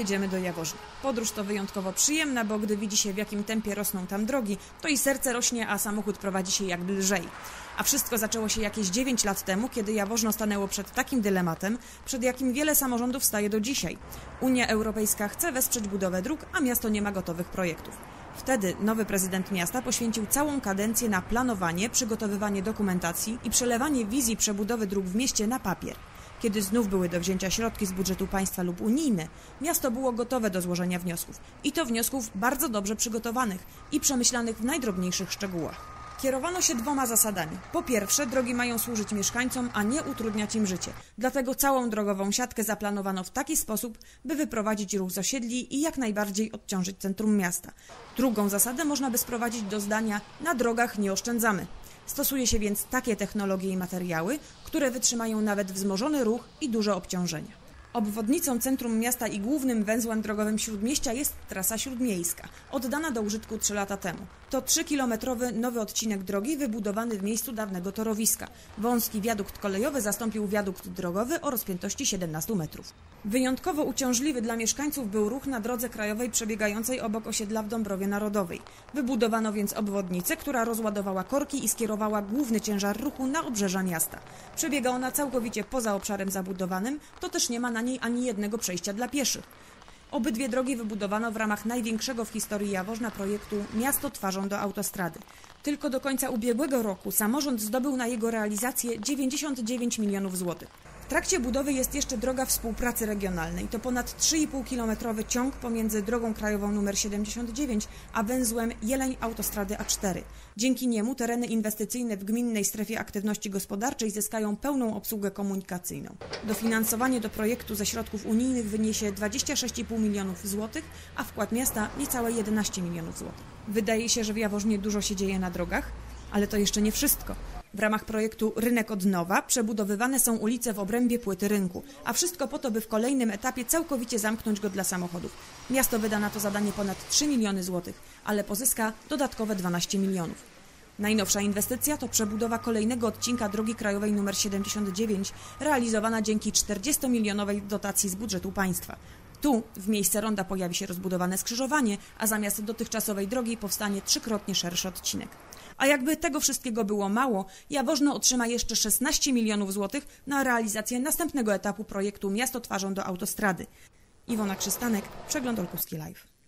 jedziemy do Jaworzna. Podróż to wyjątkowo przyjemna, bo gdy widzi się w jakim tempie rosną tam drogi, to i serce rośnie, a samochód prowadzi się jakby lżej. A wszystko zaczęło się jakieś 9 lat temu, kiedy Jaworzno stanęło przed takim dylematem, przed jakim wiele samorządów staje do dzisiaj. Unia Europejska chce wesprzeć budowę dróg, a miasto nie ma gotowych projektów. Wtedy nowy prezydent miasta poświęcił całą kadencję na planowanie, przygotowywanie dokumentacji i przelewanie wizji przebudowy dróg w mieście na papier. Kiedy znów były do wzięcia środki z budżetu państwa lub unijne, miasto było gotowe do złożenia wniosków. I to wniosków bardzo dobrze przygotowanych i przemyślanych w najdrobniejszych szczegółach. Kierowano się dwoma zasadami. Po pierwsze, drogi mają służyć mieszkańcom, a nie utrudniać im życie. Dlatego całą drogową siatkę zaplanowano w taki sposób, by wyprowadzić ruch z osiedli i jak najbardziej odciążyć centrum miasta. Drugą zasadę można by sprowadzić do zdania na drogach nie oszczędzamy. Stosuje się więc takie technologie i materiały, które wytrzymają nawet wzmożony ruch i duże obciążenia. Obwodnicą centrum miasta i głównym węzłem drogowym Śródmieścia jest trasa śródmiejska, oddana do użytku 3 lata temu. To 3-kilometrowy nowy odcinek drogi wybudowany w miejscu dawnego torowiska. Wąski wiadukt kolejowy zastąpił wiadukt drogowy o rozpiętości 17 metrów. Wyjątkowo uciążliwy dla mieszkańców był ruch na drodze krajowej przebiegającej obok osiedla w Dąbrowie Narodowej. Wybudowano więc obwodnicę, która rozładowała korki i skierowała główny ciężar ruchu na obrzeża miasta. Przebiega ona całkowicie poza obszarem zabudowanym, to też nie ma na niej ani jednego przejścia dla pieszych. Obydwie drogi wybudowano w ramach największego w historii Jaworzna projektu Miasto twarzą do autostrady. Tylko do końca ubiegłego roku samorząd zdobył na jego realizację 99 milionów złotych. Trakcie budowy jest jeszcze droga współpracy regionalnej. To ponad 3,5-kilometrowy ciąg pomiędzy drogą krajową nr 79 a węzłem Jeleń Autostrady A4. Dzięki niemu tereny inwestycyjne w gminnej strefie aktywności gospodarczej zyskają pełną obsługę komunikacyjną. Dofinansowanie do projektu ze środków unijnych wyniesie 26,5 milionów złotych, a wkład miasta niecałe 11 milionów złotych. Wydaje się, że w Jaworznie dużo się dzieje na drogach, ale to jeszcze nie wszystko. W ramach projektu Rynek od nowa przebudowywane są ulice w obrębie płyty rynku, a wszystko po to, by w kolejnym etapie całkowicie zamknąć go dla samochodów. Miasto wyda na to zadanie ponad 3 miliony złotych, ale pozyska dodatkowe 12 milionów. Najnowsza inwestycja to przebudowa kolejnego odcinka drogi krajowej nr 79, realizowana dzięki 40-milionowej dotacji z budżetu państwa. Tu w miejsce ronda pojawi się rozbudowane skrzyżowanie, a zamiast dotychczasowej drogi powstanie trzykrotnie szerszy odcinek. A jakby tego wszystkiego było mało, Jaworzno otrzyma jeszcze 16 milionów złotych na realizację następnego etapu projektu Miasto twarzą do autostrady. Iwona Krzystanek, Przegląd Olkuski Live.